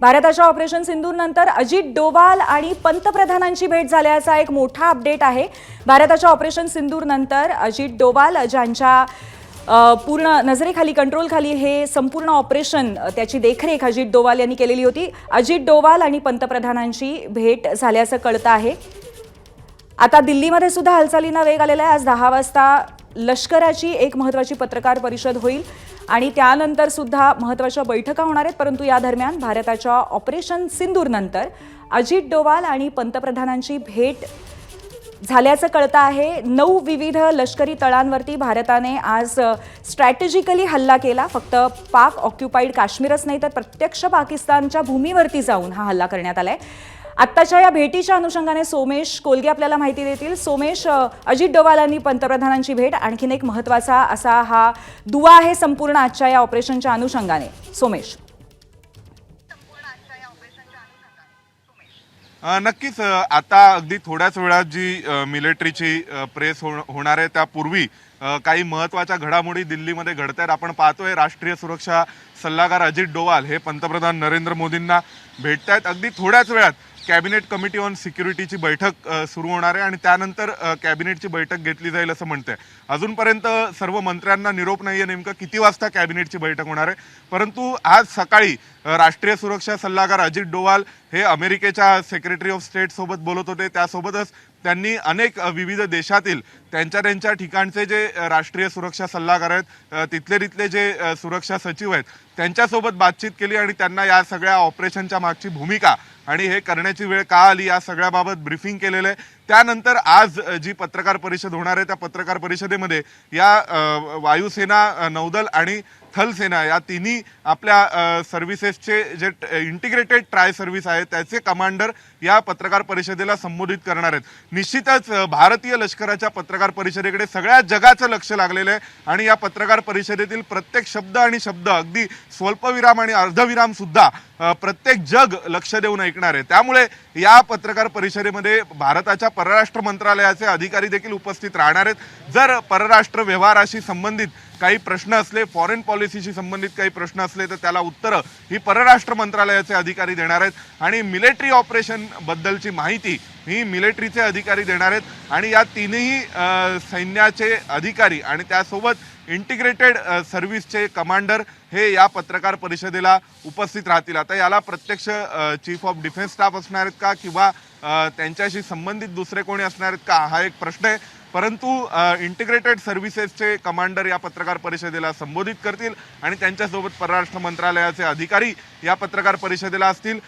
भारताच्या ऑपरेशन सिंधूरनंतर अजित डोवाल आणि पंतप्रधानांची भेट झाल्याचा एक मोठा अपडेट आहे. भारताच्या ऑपरेशन सिंधूरनंतर अजित डोवाल ज्यांच्या पूर्ण नजरेखाली कंट्रोलखाली हे संपूर्ण ऑपरेशन त्याची देखरेख अजित डोवाल यांनी केलेली होती. अजित डोवाल आणि पंतप्रधानांची भेट झाल्याचं कळतं आहे. आता दिल्लीमध्ये सुद्धा हालचालींना वेग आलेला आहे. आज दहा वाजता लष्कराची एक महत्त्वाची पत्रकार परिषद होईल आणि त्यानंतर सुद्धा महत्त्वाच्या बैठका होणार आहेत. परंतु या दरम्यान भारताच्या ऑपरेशन सिंदूरनंतर अजित डोवाल आणि पंतप्रधानांची भेट झाल्याचं कळतं आहे. नऊ विविध लष्करी तळांवरती भारताने आज स्ट्रॅटेजिकली हल्ला केला. फक्त पाक ऑक्युपाईड काश्मीरच नाही तर प्रत्यक्ष पाकिस्तानच्या भूमीवरती जाऊन हा हल्ला करण्यात आला आहे आत्ताच्या या भेटीच्या अनुषंगाने सोमेश कोलगे आपल्याला माहिती देतील. सोमेश अजित डोवाल आणि पंतप्रधानांची भेट आणखीन एक महत्त्वाचा असा हा दुवा आहे संपूर्ण आजच्या या ऑपरेशनच्या अनुषंगाने. सोमेश. नक्कीच आता अगदी थोड्याच वेळात जी मिलिटरीची प्रेस हो- होणार आहे त्यापूर्वी काही महत्त्वाच्या घडामोडी दिल्लीमध्ये घडत आहेत आपण पाहतोय राष्ट्रीय सुरक्षा सल्लागार अजित डोवाल हे पंतप्रधान नरेंद्र मोदींना भेटतायत. अगदी थोड्याच वेळात कॅबिनेट कमिटी ऑन सिक्युरिटीची बैठक सुरू होणार आहे आणि त्यानंतर कॅबिनेटची बैठक घेतली जाईल असं म्हणते अजूनपर्यंत सर्व मंत्र्यांना निरोप नाही आहे नेमकं किती वाजता कॅबिनेटची बैठक होणार आहे. परंतु आज सकाळी राष्ट्रीय सुरक्षा सल्लागार अजित डोवाल हे अमेरिकेच्या सेक्रेटरी ऑफ स्टेट सोबत बोलत होते. त्यासोबतच त्यांनी अनेक विविध देशातील त्यांच्या त्यांच्या ठिकाणचे जे राष्ट्रीय सुरक्षा सल्लागार आहेत तिथले तिथले जे सुरक्षा सचिव आहेत त्यांच्यासोबत बातचीत केली आणि त्यांना या सगळ्या ऑपरेशनच्या मागची भूमिका आणि हे करण्याची वेळ का आली या सगळ्याबाबत ब्रिफिंग केलेलं आहे. त्यानंतर आज जी पत्रकार परिषद होणार आहे त्या पत्रकार परिषदेमध्ये या वायुसेना नौदल आणि थलसेना या तिन्ही आपल्या सर्व्हिसेसचे जे इंटिग्रेटेड ट्राय सर्व्हिस आहे त्याचे कमांडर या पत्रकार परिषदेला संबोधित करणार आहेत. निश्चितच भारतीय लष्कराच्या पत्रकार परिषदेकडे सगळ्या जगाचं लक्ष लागलेलं आहे आणि या पत्रकार परिषदेतील प्रत्येक शब्द आणि शब्द अगदी स्वल्पविराम आणि अर्धविरामसुद्धा प्रत्येक जग लक्ष देऊन ऐकणार आहे. त्यामुळे या पत्रकार परिषदेमध्ये भारताच्या परराष्ट्र मंत्रालयाचे अधिकारी देखील उपस्थित राहणार आहेत. जर परराष्ट्र व्यवहाराशी संबंधित काही प्रश्न असले फॉरेन पॉलिसीशी संबंधित काही प्रश्न असले तर त्याला उत्तरं ही परराष्ट्र मंत्रालयाचे अधिकारी देणार आहेत. आणि मिलिटरी ऑपरेशनबद्दलची माहिती ही मिलिटरीचे अधिकारी देणार आहेत. आणि या तीनही सैन्याचे अधिकारी आणि त्यासोबत इंटिग्रेटेड सर्व्हिसचे कमांडर हे या पत्रकार परिषदेला उपस्थित राहतील. आता याला प्रत्यक्ष चीफ ऑफ डिफेन्स स्टाफ असणार आहेत का? किंवा त्यांच्याशी संबंधित दुसरे कोणी असणार आहेत का? हा एक प्रश्न आहे. परंतु इंटिग्रेटेड सर्व्हिसेसचे कमांडर या पत्रकार परिषदेला संबोधित करतील आणि त्यांच्यासोबत परराष्ट्र मंत्रालयाचे अधिकारी या पत्रकार परिषदेला असतील.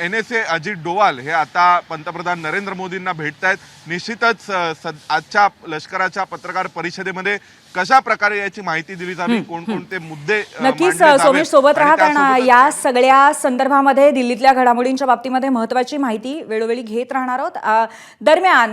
N S A Ajit Doval हे आता पंतप्रधान नरेंद्र मोदींना भेटत आहेत निश्चितच सद- आजच्या लष्कराच्या पत्रकार परिषदेमध्ये कशा प्रकारे याची माहिती दिली जावी कोणकोणते मुद्दे नक्कीच सोमेश सोबत राहा कारण या सगळ्या संदर्भामध्ये दिल्लीतल्या घडामोडींच्या बाबतीमध्ये महत्वाची माहिती वेळोवेळी घेत राहणार आहोत. दरम्यान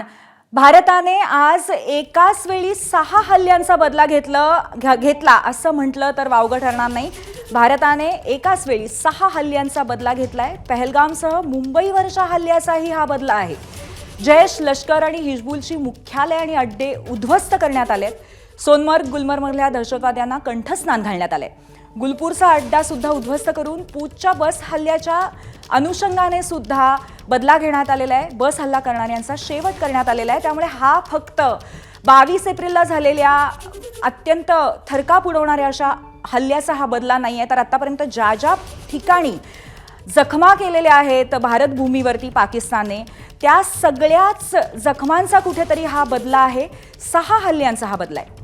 भारताने आज एकाच वेळी सहा हल्ल्यांचा बदला घेतलं घेतला असं म्हटलं तर वावगं ठरणार नाही. भारताने एकाच वेळी सहा हल्ल्यांचा बदला घेतलाय. पहलगामसह मुंबईवरच्या हल्ल्याचाही हा बदला आहे. जैश लष्कर आणि हिजबुलची मुख्यालय आणि अड्डे उद्ध्वस्त करण्यात आलेत. सोनमर्ग गुलमर्गमधल्या दहशतवाद्यांना कंठस्नान घालण्यात आले गुलपूरचा अड्डा सुद्धा उद्ध्वस्त करून पूजच्या बस हल्ल्याच्या अनुषंगाने सुद्धा बदला घेण्यात आलेला आहे. बस हल्ला करणाऱ्यांचा शेवट करण्यात आलेला आहे. त्यामुळे हा फक्त बावीस एप्रिलला झालेल्या अत्यंत थरकाप उडवणाऱ्या अशा हल्ल्याचा हा बदला नाही आहे. तर आतापर्यंत ज्या ज्या ठिकाणी जखमा केलेल्या आहेत भारत भूमीवरती पाकिस्तानने त्या सगळ्याच जखमांचा कुठेतरी हा बदला आहे. सहा हल्ल्यांचा हा बदला आहे.